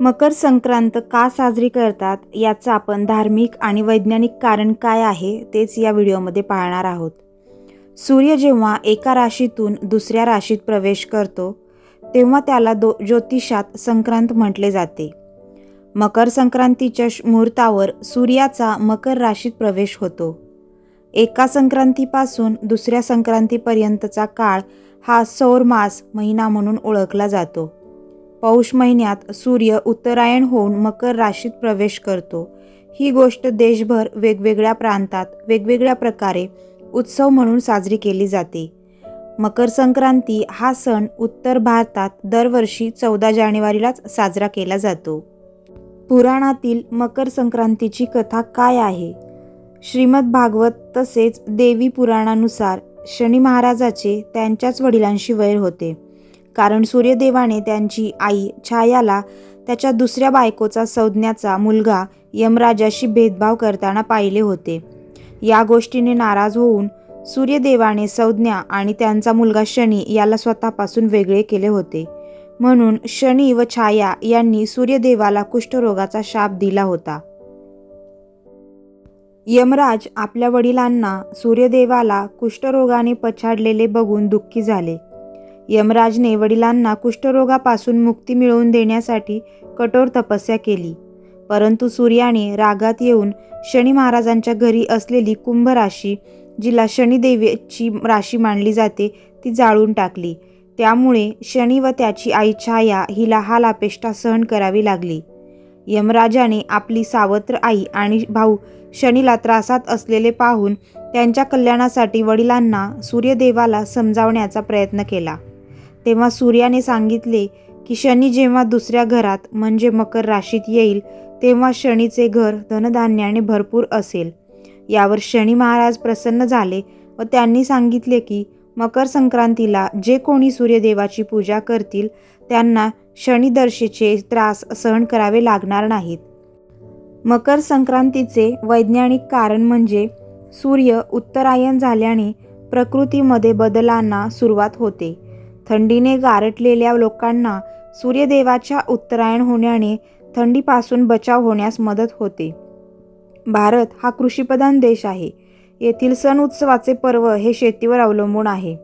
मकर संक्रांत का साजरी करतात याचं आपण धार्मिक आणि वैज्ञानिक कारण काय आहे तेच या व्हिडिओमध्ये पाहणार आहोत. सूर्य जेव्हा एका राशीतून दुसऱ्या राशीत प्रवेश करतो तेव्हा त्याला दो ज्योतिषात संक्रांत म्हटले जाते. मकर संक्रांतीच्या मुहूर्तावर सूर्याचा मकर राशीत प्रवेश होतो. एका संक्रांतीपासून दुसऱ्या संक्रांतीपर्यंतचा काळ हा सौरमास महिना म्हणून ओळखला जातो. पौष महिन्यात सूर्य उत्तरायण होऊन मकर राशीत प्रवेश करतो. ही गोष्ट देशभर वेगवेगळ्या प्रांतात वेगवेगळ्या प्रकारे उत्सव म्हणून साजरी केली जाते. मकर संक्रांती हा सण उत्तर भारतात दरवर्षी चौदा जानेवारीलाच साजरा केला जातो. पुराणातील मकर संक्रांतीची कथा काय आहे? श्रीमद भागवत तसेच देवी पुराणानुसार शनी महाराजाचे त्यांच्याच वडिलांशी वैर होते. कारण सूर्यदेवाने त्यांची आई छायाला त्याच्या दुसऱ्या बायकोचा संज्ञाचा मुलगा यमराजाशी भेदभाव करताना पाहिले होते. या गोष्टीने नाराज होऊन सूर्यदेवाने संज्ञा आणि त्यांचा मुलगा शनी याला स्वतःपासून वेगळे केले होते. म्हणून शनी व छाया यांनी सूर्यदेवाला कुष्ठरोगाचा शाप दिला होता. यमराज आपल्या वडिलांना सूर्यदेवाला कुष्ठरोगाने पछाडलेले बघून दुःखी झाले. यमराजने वडिलांना कुष्ठरोगापासून मुक्ती मिळवून देण्यासाठी कठोर तपस्या केली. परंतु सूर्याने रागात येऊन शनी महाराजांच्या घरी असलेली कुंभ राशी जिला शनिदेवीची राशी मानली जाते ती जाळून टाकली. त्यामुळे शनी व त्याची आई छाया हिला हाल अपेष्टा सहन करावी लागली. यमराजाने आपली सावत्र आई आणि भाऊ शनीला त्रासात असलेले पाहून त्यांच्या कल्याणासाठी वडिलांना सूर्यदेवाला समजावण्याचा प्रयत्न केला. तेव्हा सूर्याने सांगितले की शनी जेव्हा दुसऱ्या घरात म्हणजे मकर राशीत येईल तेव्हा शनीचे घर धनधान्याने भरपूर असेल. यावर शनी महाराज प्रसन्न झाले व त्यांनी सांगितले की मकर संक्रांतीला जे कोणी सूर्यदेवाची पूजा करतील त्यांना शनिदर्शेचे त्रास सहन करावे लागणार नाहीत. मकर संक्रांतीचे वैज्ञानिक कारण म्हणजे सूर्य उत्तरायण झाल्याने प्रकृतीमध्ये बदलांना सुरुवात होते. थंडीने गारटलेल्या लोकांना सूर्यदेवाच्या उत्तरायण होण्याने थंडीपासून बचाव होण्यास मदत होते. भारत हा कृषीप्रधान देश आहे. येथील सण उत्सवाचे पर्व हे शेतीवर अवलंबून आहे.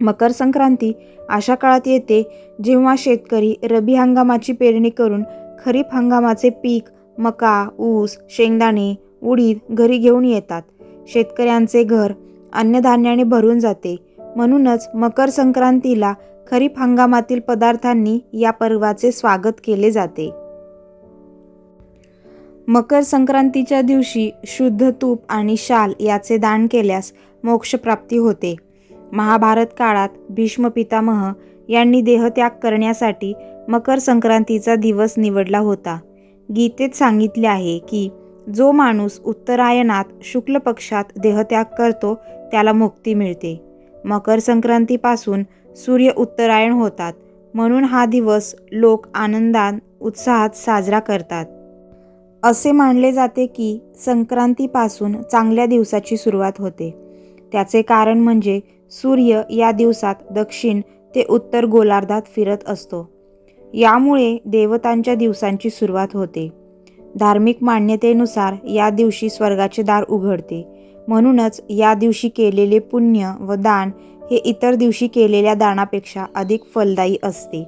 मकर संक्रांती अशा काळात येते जेव्हा शेतकरी रबी हंगामाची पेरणी करून खरीप हंगामाचे पीक मका ऊस शेंगदाणे उडीद घरी घेऊन येतात. शेतकऱ्यांचे घर अन्नधान्याने भरून जाते. म्हणूनच मकर संक्रांतीला खरीप हंगामातील पदार्थांनी या पर्वाचे स्वागत केले जाते. मकर संक्रांतीच्या दिवशी शुद्ध तूप आणि शाल याचे दान केल्यास मोक्षप्राप्ती होते. महाभारत काळात भीष्म पितामह यांनी देहत्याग करण्यासाठी मकर संक्रांतीचा दिवस निवडला होता. गीतेत सांगितले आहे की जो माणूस उत्तरायणात शुक्ल पक्षात देहत्याग करतो त्याला मुक्ती मिळते. मकर संक्रांतीपासून सूर्य उत्तरायण होतात. म्हणून हा दिवस लोक आनंदात उत्साहात साजरा करतात. असे मानले जाते की संक्रांतीपासून चांगल्या दिवसाची सुरुवात होते. त्याचे कारण म्हणजे सूर्य या दिवसात दक्षिण ते उत्तर गोलार्धात फिरत असतो. यामुळे देवतांच्या दिवसांची सुरुवात होते. धार्मिक मान्यतेनुसार या दिवशी स्वर्गाचे दार उघडते. म्हणूनच या दिवशी केलेले पुण्य व दान हे इतर दिवशी केलेल्या दानापेक्षा अधिक फलदायी असते.